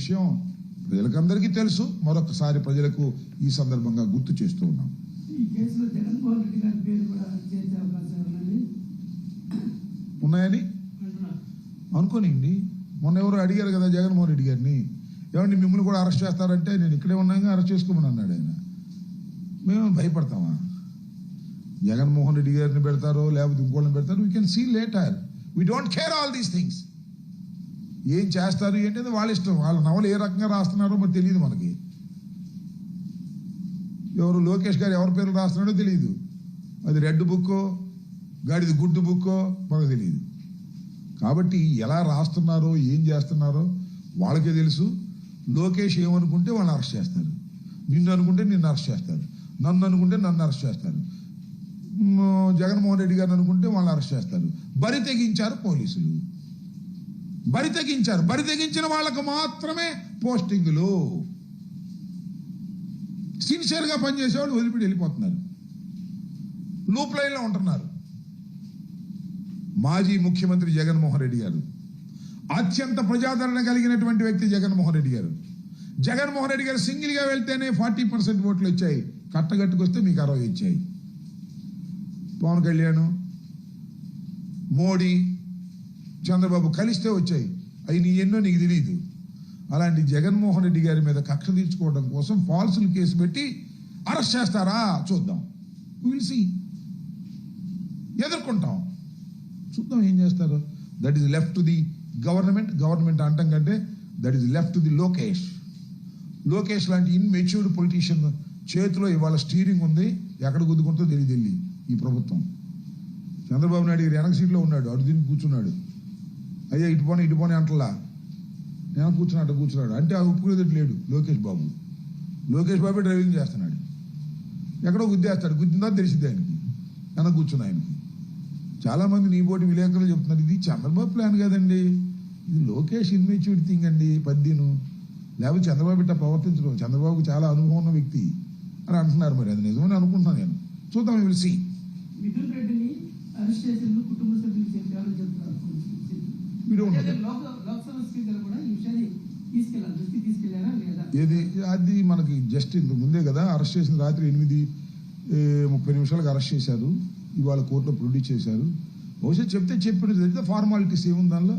విషయం ప్రజలకందరికీ తెలుసు. మరొకసారి ప్రజలకు ఈ సందర్భంగా గుర్తు చేస్తూ ఉన్నాం. ఉన్నాయని? అనుకోనిండి మొన్న ఎవరు అడిగారు కదా జగన్మోహన్ రెడ్డి గారిని. ఏమండి మిమ్మల్ని కూడా అరెస్ట్ చేస్తారంటే నేను ఇక్కడే ఉన్నాగా అరెస్ట్ చేసుకోమని అన్నాడు ఆయన. మేము భయపడతామా? జగన్మోహన్ రెడ్డి గారిని పెడతారో లేకపోతే ఇంకోళ్ళని పెడతారో we can see later we don't care all these things ఏం చేస్తారు ఏంటంటే వాళ్ళ ఇష్టం. వాళ్ళ నవలు ఏ రకంగా రాస్తున్నారో మరి తెలియదు మనకి. ఎవరు లోకేష్ గారు ఎవరి పేరు రాస్తున్నాడో తెలియదు. అది రెడ్ బుక్కో గాడిది గుడ్డు బుక్కో మనకు తెలియదు. కాబట్టి ఎలా రాస్తున్నారో ఏం చేస్తున్నారో వాళ్ళకే తెలుసు. లోకేష్ ఏమనుకుంటే వాళ్ళు అరెస్ట్ చేస్తారు. నిన్ను అనుకుంటే నిన్ను అరెస్ట్ చేస్తారు. నన్ను అనుకుంటే నన్ను అరెస్ట్ చేస్తారు. జగన్మోహన్ రెడ్డి గారిని అనుకుంటే వాళ్ళని అరెస్ట్ చేస్తారు. బరి తెగించారు పోలీసులు. బరి తెగించారు. బరి తెగించిన వాళ్ళకు మాత్రమే పోస్టింగులు. సిన్సియర్గా పనిచేసేవాళ్ళు వదిలిపెట్టి వెళ్ళిపోతున్నారు. లూప్ లైన్లో ఉంటున్నారు. మాజీ ముఖ్యమంత్రి జగన్మోహన్ రెడ్డి గారు. అత్యంత ప్రజాదరణ కలిగినటువంటి వ్యక్తి జగన్మోహన్ రెడ్డి గారు. జగన్మోహన్ రెడ్డి గారు సింగిల్గా వెళ్తేనే ఫార్టీ పర్సెంట్ ఓట్లు వచ్చాయి. కట్టగట్టుకొస్తే మీకు అరవై వచ్చాయి. పవన్ కళ్యాణ్ మోడీ చంద్రబాబు కలిస్తే వచ్చాయి. అవి నీ ఎన్నో నీకు తెలియదు అలాంటి జగన్మోహన్ రెడ్డి గారి మీద కక్ష తీర్చుకోవడం కోసం ఫాల్సులు కేసు పెట్టి అరెస్ట్ చేస్తారా? చూద్దాం. విల్సి ఎదుర్కొంటాం. చూద్దాం ఏం చేస్తారు. That is left to the government government అంటాం కంటే that is left to the Lokesh Lokesh లాంటి ఇన్మెచ్యూర్డ్ పొలిటీషియన్ చేతిలో ఇవాళ స్టీరింగ్ ఉంది. ఎక్కడ గుద్దుకుంటుందో తెలియదు ఈ ప్రభుత్వం. చంద్రబాబు నాయుడు గారు వెనక సీట్లో ఉన్నాడు. అటు తిరిగి కూర్చున్నాడు. అయ్యా ఇటు పోనీ ఇటు పోనీ అంటలా. నేను కూర్చున్నాడు కూర్చున్నాడు. అంటే ఆ ఒప్పుకునేది లేడు లోకేష్ బాబు. లోకేష్ బాబు డ్రైవింగ్ చేస్తున్నాడు. ఎక్కడో గుద్దేస్తాడు. గుద్దిందా తెలిసింది ఆయనకి. వెనక కూర్చున్న ఆయనకి. చాలామంది నీ పోటీ విలేకరులు చెప్తున్నారు ఇది చంద్రబాబు ప్లాన్ కదండి. ఇది లోకేష్ ఇన్మెచ్యూర్డ్ థింగ్ అండి పద్దీను. లేకపోతే చంద్రబాబు ఇట్లా ప్రవర్తించడం. చంద్రబాబుకు చాలా అనుభవం ఉన్న వ్యక్తి అని అంటున్నారు మరి. అది నిజమని అనుకుంటున్నాను నేను. చూద్దాం విల్ మిథున్ రెడ్డిని అరెస్ట్ చేసేందుకు కుటుంబ సభ్యులు చెప్పారని చెప్తున్నారు. ఏది? అది మనకి జస్ట్ ఇంత ముందే కదా అరెస్ట్ చేసిన రాత్రి ఎనిమిది ముప్పై నిమిషాలకు అరెస్ట్ చేశారు. ఇవాళ కోర్టులో ప్రొడ్యూస్ చేశారు. బహుశా చెప్తే చెప్పినది అయితే ఫార్మాలిటీస్ ఏముంది దానిలో?